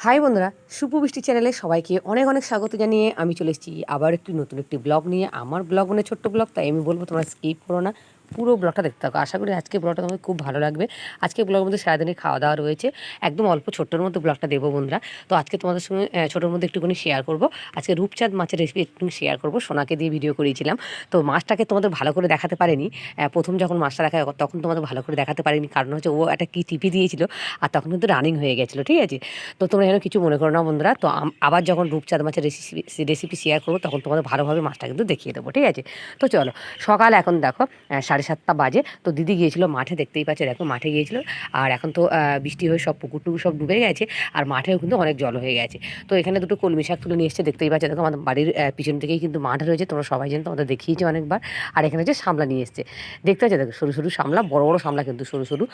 High বন্ধুরা সুপবৃষ্টি চ্যানেলে সবাইকে অনেক অনেক স্বাগত জানিয়ে আমি চলে এসেছি আবার একটি নতুন একটি ব্লগ নিয়ে। আমার ব্লগ মানে ছোট্ট ব্লগ তাই আমি বলব তোমরা স্কিপ করো না। পুরো ব্লগটা দেখতে থাকো। আশা করি আজকে ব্লগটা তোমাদের খুব ভালো লাগবে। আজকে ব্লগের মধ্যে সারাদিনের খাওয়া দাওয়া রয়েছে। একদম অল্প ছোট্টর মধ্যে ব্লগটা দেবো বন্ধুরা। তো আজকে তোমাদের সঙ্গে ছোটোর মধ্যে একটুখানি শেয়ার করব। আজকে রূপচাঁদ মাছের রেসিপি একটু শেয়ার করব। সোনাকে দিয়ে ভিডিও করিয়েছিলাম। তো মাছটাকে তোমাদের ভালো করে দেখাতে পারেনি। প্রথম যখন মাছটা দেখা তখন তোমাদের ভালো করে দেখাতে পারিনি। কারণ হচ্ছে ও একটা কী টিপি দিয়েছিল। আর তখন কিন্তু রানিং হয়ে গেছিল ঠিক আছে? তো তোমরা যেন কিছু মনে করো না বন্ধুরা। তো আবার যখন রূপচাঁদ মাছের রেসিপি রেসিপি শেয়ার করব তখন তোমাদের ভালোভাবে মাছটা কিন্তু দেখিয়ে দেবো ঠিক আছে? তো চলো সকাল এখন দেখো। আহ, সাড়ে সাতটা বাজে। তো দিদি গিয়েছিল মাঠে, দেখতেই পাচ্ছে, দেখো মাঠে গিয়েছিল। আর এখন তো বৃষ্টি হয়ে সব পুকুর টুকুর সব ডুবে গেছে, আর মাঠেও কিন্তু অনেক জল হয়ে গেছে। তো এখানে দুটো কলমি শাক তুলে নিয়ে এসছে, দেখতেই পাচ্ছে, দেখো আমাদের বাড়ির পিছন থেকেই কিন্তু মাঠ রয়েছে, তোমরা সবাই জানো, তোমাদের দেখিয়েছি অনেকবার। আর এখানে হচ্ছে সামলা নিয়ে এসছে। দেখতে পাচ্ছ, দেখো সরু সরু সামলা, বড় বড় সামলা কিন্তু সরু সরু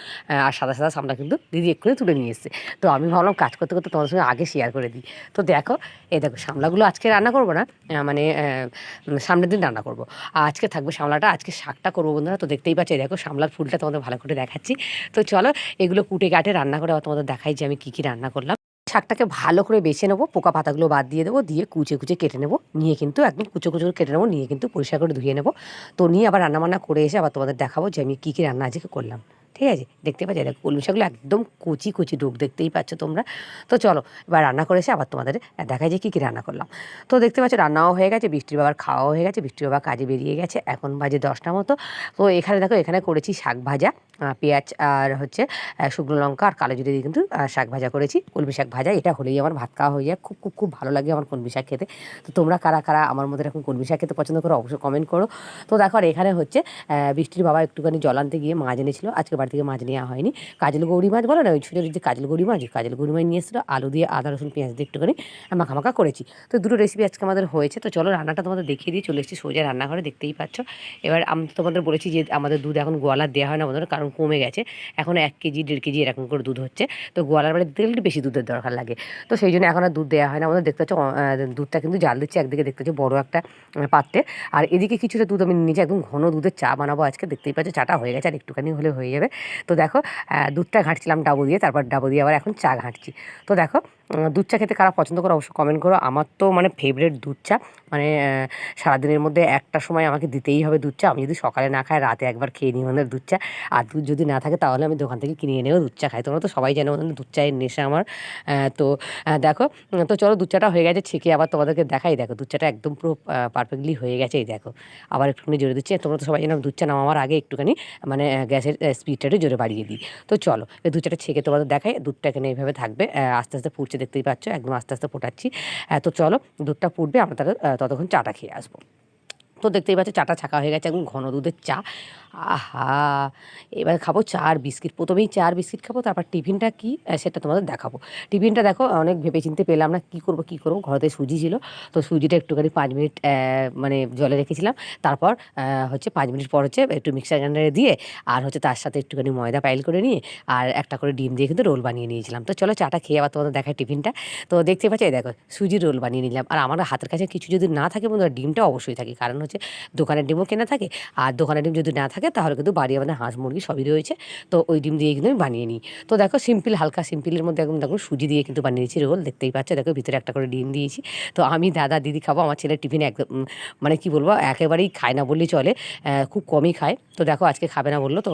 আর সাদা সাদা সামলা কিন্তু দিদি এক্ষুনি তুলে নিয়ে এসছে। তো আমি ভাবলাম কাজ করতে করতে তোমাদের সঙ্গে আগে শেয়ার করে দিই। তো দেখো, এই দেখো সামলাগুলো আজকে রান্না করব না মানে সামনের দিন রান্না করব। আজকে থাকবে সামলাটা, আজকে শাকটা করব বন্ধুরা তো দেখতেই পাচ্ছি দেখো সামলার ফুলটা তোমাদের ভালো করে দেখাচ্ছি। তো চলো, এগুলো কুটে কাটে রান্না করে তোমাদের দেখাই যে আমি কী কী রান্না করলাম। শাকটাকে ভালো করে বেছে নেব, পোকা পাতাগুলো বাদ দিয়ে দেবো, দিয়ে কুচে কুচে কেটে নেব, নিয়ে কিন্তু একদম কুচো কুচো কেটে নেব, নিয়ে কিন্তু পরিষ্কার করে ধুয়ে নেব। তো নিয়ে আবার রান্নাবান্না করে এসে আবার তোমাদের দেখাবো যে আমি কী কী রান্না আজকে করলাম। ঠিক আছে? দেখতে পাচ্ছি দেখো কলমি শাকগুলো একদম কচি কচি ডুব দেখতেই পাচ্ছ তোমরা। তো চলো, এবার রান্না করে এসে আবার তোমাদের দেখাই যে কী কী রান্না করলাম। তো দেখতে পাচ্ছ, রান্নাও হয়ে গেছে, বৃষ্টির বাবার খাওয়াও হয়ে গেছে, বৃষ্টির বাবা কাজে বেরিয়ে গেছে, এখন বাজে দশটা মতো। তো এখানে দেখো, এখানে করেছি শাক ভাজা পেঁয়াজ আর হচ্ছে শুকনো লঙ্কা আর কালো জিরে দিয়ে কিন্তু শাক ভাজা করেছি, কলমি শাক ভাজা। এটা হলেই আমার ভাত খাওয়া হয়ে যায়। খুব খুব খুব ভালো লাগে আমার কলমি শাক খেতে। তো তোমরা কারা কারা আমার মধ্যে এরকম কলমি শাক খেতে পছন্দ করো, অবশ্যই কমেন্ট করো। তো দেখো, আর এখানে হচ্ছে বৃষ্টির বাবা একটুখানি জল আনতে গিয়ে মাছ এনেছিল। আজকে বাড়ি থেকে মাছ নেওয়া হয়নি। কাজল গৌরী মাছ বলো না, ওই ছোটো যে কাজল গৌরী মাছ কাজল গৌরী মাছ নিয়ে এসেছিল, আলু দিয়ে আদা, রসুন, পেঁয়াজ দিয়ে একটুখানি মাখা মাখা করেছি। তো দুটো রেসিপি আজকে আমাদের হয়েছে, তো চলো রান্নাটা তোমাদের দেখিয়ে দিয়ে চলে এসেছি, সোজা রান্নাঘরে দেখতেই পাচ্ছ। এবার আমি তোমাদের বলেছি যে আমাদের দুধ এখন গোয়ালার দেওয়া হয় না বন্ধুরা কারণ কমে গেছে। এখন এক কেজি, দেড় কেজি এরকম করে দুধ হচ্ছে। তো গোয়ালার বাড়ি দিতে গেলে একটু বেশি দুধের দরকার লাগে। তো সেই জন্য এখন আর দুধ দেওয়া হয় না। আমাদের দেখতে পাচ্ছ দুধটা কিন্তু জাল দিচ্ছে, একদিকে দেখতে পাচ্ছ বড়ো একটা পাত্রে। আর এদিকে কিছুটা দুধ আমি নিজে একদম ঘন দুধের চা বানাবো আজকে, দেখতেই পাচ্ছ চাটা হয়ে গেছে, আর একটুখানি হলে হয়ে যাবে। তো দেখো দুধটা ঘাঁটছিলাম ডাবো দিয়ে, তারপর ডাবো দিয়ে আবার এখন চা ঘাঁটছি। তো দেখো দুধ চা খেতে কারা পছন্দ করো অবশ্যই কমেন্ট করো। আমার তো মানে ফেভারিট দুধ চা। মানে সারাদিনের মধ্যে একটা সময় আমাকে দিতেই হবে দুধ চা। আমি যদি সকালে না খাই, রাতে একবার খেয়ে নিই মানে দুধ চা। আর দুধ যদি না থাকে, তাহলে আমি দোকান থেকে কিনে এনেও দুধ চা খাই। তোমরা তো সবাই জানো মানে দুধ চায়ের নেশা আমার। তো দেখো, তো চলো দুধ চাটা হয়ে গেছে, ছেঁকে আবার তোমাদেরকে দেখাই। দেখো, দুধ চাটা একদম পুরো পারফেক্টলি হয়ে গেছে, এই দেখো। আবার একটুখানি জোরে দিচ্ছে। তোমরা তো সবাই জানো দুধ চা নামার আগে একটুখানি মানে গ্যাসের স্পিডটা একটু জোরে বাড়িয়ে দিই। তো চলো দুধ চাটা ছেঁকে তোমাদের দেখাই। দুধটা এখানে এইভাবে থাকবে। আস্তে আস্তে ফুটছে দেখতেই পাচ্ছ, একদম আস্তে আস্তে ফোটাচ্ছি। এত তো চলো, দুধটা ফুটবে, আমরা তাহলে ততক্ষণ চাটা খেয়ে আসব। তো দেখতেই পাচ্ছ চাটা ছাকা হয়ে গেছে, একদম ঘন দুধের চা। আহা, এবার খাব চা আর বিস্কিট। প্রথমেই চা আর বিস্কিট খাব, তারপর টিফিনটা কী সেটা তোমাদের দেখাবো। টিফিনটা দেখো, অনেক ভেবে চিনতে পেলাম না কী করব কী করব। ঘরেতে সুজি ছিল, তো সুজিটা একটুখানি পাঁচ মিনিট মানে জলে রেখেছিলাম। তারপর হচ্ছে পাঁচ মিনিট পর হচ্ছে একটু মিক্সার গ্রাইন্ডারে দিয়ে, আর হচ্ছে তার সাথে একটুখানি ময়দা পাইল করে নিয়ে, আর একটা করে ডিম দিয়ে কিন্তু রোল বানিয়ে নিয়েছিলাম। তো চলো চাটা খেয়ে আবার তোমাদের দেখায় টিফিনটা। তো দেখতে পাচ্ছি দেখো, সুজির রোল বানিয়ে নিলাম। আর আমার হাতের কাছে কিছু যদি না থাকে বন্ধুরা, ডিমটা অবশ্যই থাকে। কারণ হচ্ছে দোকানের ডিমও কেনা থাকে। আর দোকানের ডিম যদি না থাকে, তাহলে কিন্তু বাড়ি আমাদের হাঁস, মুরগি সবই রয়েছে। তো ওই ডিম দিয়ে কিন্তু আমি বানিয়ে নিই। তো দেখো সিম্পল, হালকা সিম্পলের মধ্যে একদম দেখো সুজি দিয়ে কিন্তু বানিয়েছি রোল। দেখতেই পাচ্ছ, দেখো ভিতরে একটা করে ডিম দিয়েছি। তো আমি দাদা দিদি খাব, আমার ছেলের টিফিনে একদম মানে কি বলব, একেবারেই খায় না বললেই চলে খুব কমই খায়। তো দেখো আজকে খাবে না বলল, তো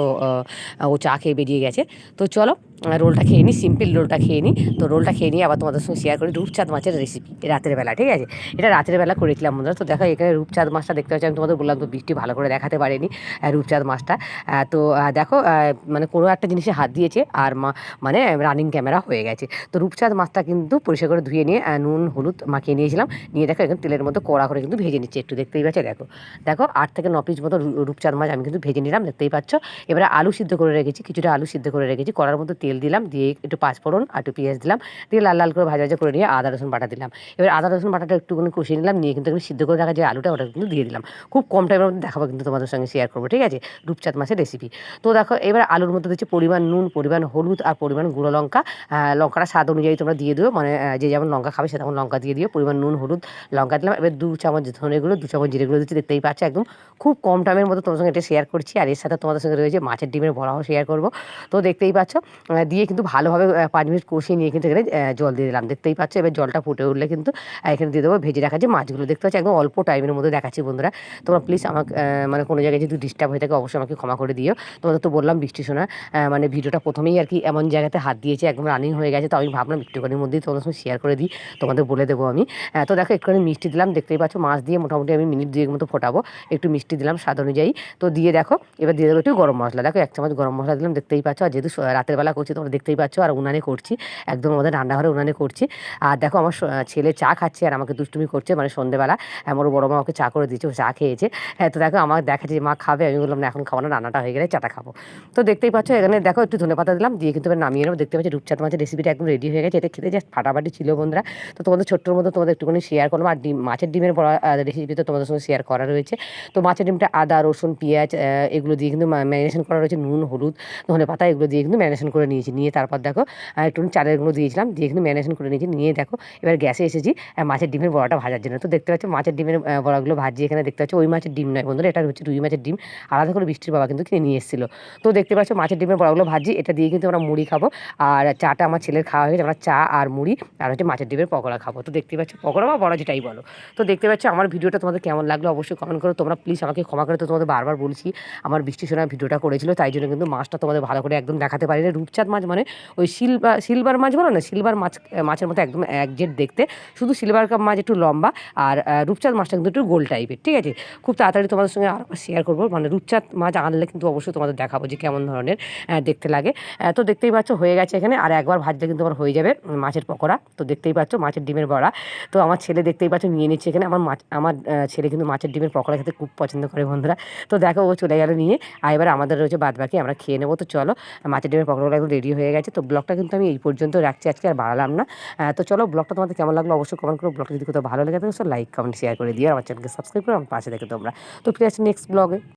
ও চা খেয়ে বেরিয়ে গেছে। তো চলো রোলটা খেয়ে নিই, সিম্পল রোলটা খেয়ে নিই। তো রোলটা খেয়ে নিয়ে আবার তোমাদের সঙ্গে শেয়ার করি রূপচাঁদ মাছের রেসিপি রাতের বেলা, ঠিক আছে? এটা রাতের বেলা করেছিলাম বন্ধুরা। তো দেখো এখানে রূপচাঁদ মাছটা দেখতে পাচ্ছি, আমি তোমাদের বললাম তো বৃষ্টি ভালো করে দেখাতে পারেনি রূপচাঁদ মাছটা। তো দেখো মানে কোনো একটা জিনিসে হাত দিয়েছে আর মানে রানিং ক্যামেরা হয়ে গেছে। তো রূপচাঁদ মাছটা কিন্তু পরিষ্কার করে ধুয়ে নিয়ে নুন, হলুদ মাখিয়ে নিয়েছিলাম। নিয়ে দেখো এখন তেলের মধ্যে কড়া করে কিন্তু ভেজে নিচ্ছে। একটু দেখতেই পাচ্ছে, দেখো। দেখো, আট থেকে ন পিস মতো রূপচাঁদ মাছ আমি কিন্তু ভেজে নিলাম, দেখতেই পাচ্ছ। এবারে আলু সিদ্ধ করে রেখেছি, কিছুটা আলু সিদ্ধ করে রেখেছি। কড়ার মধ্যে তেল দিলাম, দিয়ে একটু পাঁচফোড়ন আর একটু পেঁয়াজ দিলাম, দিয়ে লাল লাল করে ভাজা ভাজা করে নিয়ে আদা রসুন বাটা দিলাম। এবার আদা রসুন বাটাটা একটুখানি কষিয়ে নিলাম, নিয়ে কিন্তু সিদ্ধ করে রাখা যে আলুটা, ওটা কিন্তু দিয়ে দিলাম। খুব কম টাইমের মধ্যে দেখাবো কিন্তু তোমাদের সঙ্গে শেয়ার করব, ঠিক আছে? রূপচাঁদ মাছের রেসিপি তো দেখো, এবার আলুর মধ্যে দিচ্ছি পরিমাণ নুন, পরিমাণ হলুদ আর পরিমাণ গুঁড়ো লঙ্কা। লঙ্কাটা স্বাদ অনুযায়ী তোমরা দিয়ে দিও মানে যে যেমন লঙ্কা খাবে সে তেমন লঙ্কা দিয়ে দিও। পরিমাণ নুন, হলুদ, লঙ্কা দিলাম। এবার দু চামচ ধনে গুঁড়ো, দু চামচ জিরে গুঁড়ো দিচ্ছি, দেখতেই পাচ্ছ একদম খুব কম টাইমের মধ্যে তোমার সঙ্গে এটা শেয়ার করছি। আর এর সাথে তোমাদের সঙ্গে রয়েছে মাছের ডিমের বড়াও শেয়ার করব। তো দেখতেই পাচ্ছ দিয়ে কিন্তু ভালোভাবে পাঁচ মিনিট কষিয়ে নিয়ে কিন্তু এখানে জল দিয়ে দিলাম। দেখতেই পাচ্ছ, এবার জলটা ফুটে উঠলে কিন্তু এখানে দিয়ে দেবো, ভেজে রাখা যে মাছগুলো, দেখতে পাচ্ছি একদম অল্প টাইমের মধ্যে দেখাচ্ছি বন্ধুরা। তোমরা প্লিজ আমাকে মানে কোনো জায়গায় যদি ডিস্টার্ব হয়ে থাকে, অবশ্যই আমাকে ক্ষমা করে দিও। তোমাদের তো বললাম বৃষ্টি শোনা মানে ভিডিওটা প্রথমেই আর কি এমন জায়গাতে হাত দিয়েছে, একদম রানিং হয়ে গেছে, তো আমি ভাবলাম একটুখানির মধ্যেই তোমাদের সঙ্গে শেয়ার করে দিই, তোমাদের বলে দেবো আমি। তো দেখো, একটুখানি মিষ্টি দিলাম, দেখতেই পাচ্ছ মাছ দিয়ে মোটামুটি আমি মিনিট দুয়েক মতো ফোটাবো, একটু মিষ্টি দিলাম স্বাদ অনুযায়ী। তো দিয়ে দেখো, এবার দিয়ে দেবো একটু গরম মশলা। দেখো, এক চামচ গরম মশলা দিলাম, দেখতেই পাচ্ছ, আর যেহেতু রাতের বেলা করছি, তোমরা দেখতেই পাচ্ছ, আর উনানে করছি, একদম আমাদের রান্নাঘরে উনানে করছি। আর দেখো, আমার ছেলে চা খাচ্ছে আর আমাকে দুষ্টুমি করছে মানে সন্ধ্যেবেলা আমার বড় মা ওকে চা করে দিয়েছে, ও চা খেয়েছে। হ্যাঁ তো দেখো আমার দেখাচ্ছে যে মা খাবে, আমি বললাম না, এখন খাব না, রান্নাটা হয়ে গেলে চাটা খাব। তো দেখতেই পাচ্ছ, এখানে দেখো একটু ধনে পাতা দিলাম, দিয়ে কিন্তু নামিয়ে নেব। দেখতে পাচ্ছি রূপচাঁদ মাছের রেসিপিটা একদম রেডি হয়ে গেছে, এটা খেতে জাস্ট ফাটাফাটি ছিল বন্ধুরা। তো তোমাদের ছোট্টোর মতো তোমাদের একটুখানি শেয়ার করলাম, আর ডিম, মাছের ডিমের বড়া রেসিপি তো তোমাদের সঙ্গে শেয়ার করা রয়েছে। তো মাছের ডিমটা আদা, রসুন, পেঁয়াজ এগুলো দিয়ে কিন্তু ম্যারিনেশন করা রয়েছে, নুন, হলুদ, ধনে পাতা, এগুলো দিয়ে কিন্তু ম্যারিনেশন করে নিয়েছি। নিয়ে তারপর দেখো একটু চালের গুঁড়ো দিয়েছিলাম, দিয়ে কিন্তু ম্যারিনেশন করে নিয়েছি। নিয়ে দেখো, এবার গ্যাসে এসেছি মাছের ডিমের বড়াটা ভাজার জন্য। তো দেখতে পাচ্ছ, মাছের ডিমের বড়াগুলো ভাজি এখানে দেখতে পাচ্ছ ওই মাছের ডিম নয় বন্ধুরা, এটা হচ্ছে রুই মাছের ডিম। আলাদা করে বৃষ্টির বাবা কিন্তু কিনে নিয়ে এসেছিল। তো দেখতে পাচ্ছ মাছের ডিমের বড়াগুলো ভাজি, এটা দিয়ে কিন্তু আমরা মুড়ি খাব। আর চাটা আমার ছেলের খাওয়া হয়ে গেছে, আমরা চা আর মুড়ি আর হচ্ছে মাছের ডিমের পকোড়া খাব। তো দেখতে পাচ্ছ পকোড়া বা বড়া যেটাই বলো। তো দেখতে পাচ্ছ আমার ভিডিওটা তোমাদের কেমন লাগল অবশ্যই কমেন্ট করো। তোমরা প্লিজ আমাকে ক্ষমা করে তো তোমাদের বারবার বলছি, আমার বৃষ্টি শোনা ভিডিওটা করেছিল, তাই জন্য কিন্তু মাছটা তোমাদের ভালো করে একদম দেখাতে পারি না রূপচাঁদ মাছ মানে ওই সিলভার সিলভার মাছ বলো না, সিলভার মাছ মাছের মতো একদম একজেট দেখতে। শুধু সিলভার কাপ মাছ একটু লম্বা, আর রূপচাঁদ মাছটা কিন্তু একটু গোল টাইপের ঠিক আছে? খুব তাড়াতাড়ি তোমাদের সঙ্গে আরও শেয়ার করব। মানে রূপচাঁদ মাছ আনলে কিন্তু অবশ্যই তোমাদের দেখাবো যে কেমন ধরনের দেখতে লাগে। তো দেখতেই পাচ্ছ হয়ে গেছে এখানে। আর একবার ভাজলে কিন্তু আমার হয়ে যাবে মাছের পকোড়া। তো দেখতেই পাচ্ছ মাছের ডিমের বড়া। তো আমার ছেলে দেখতেই পাচ্ছ নিয়ে নিচ্ছে এখানে। আমার মাছ, আমার ছেলে কিন্তু মাছের ডিমের পকোড়া খেতে খুব পছন্দ করে বন্ধুরা। তো দেখো ও চলে গেল নিয়ে। আর এবার আমাদের রয়েছে বাদ বাকি আমরা খেয়ে নেব। তো চলো, মাছের ডিমের পকোড়াগুলো একদম রেডি হয়ে গেছে। তো ব্লগটা কিন্তু আমি এই পর্যন্ত রাখছি আজকে, আর বাড়ালাম না। তো চলো, ব্লগটা তোমাদের কেমন লাগল অবশ্যই কমেন্ট করো। ব্লগটা যদি কোথাও ভালো লাগে থাকে লাইক কমেন্ট শেয়ার করে দিয়ে আমার চ্যানেলকে সাবস্ক্রাইব করো পাশে দেখে তোমরা। তো ফিরে আসছি নেক্সট ব্লগে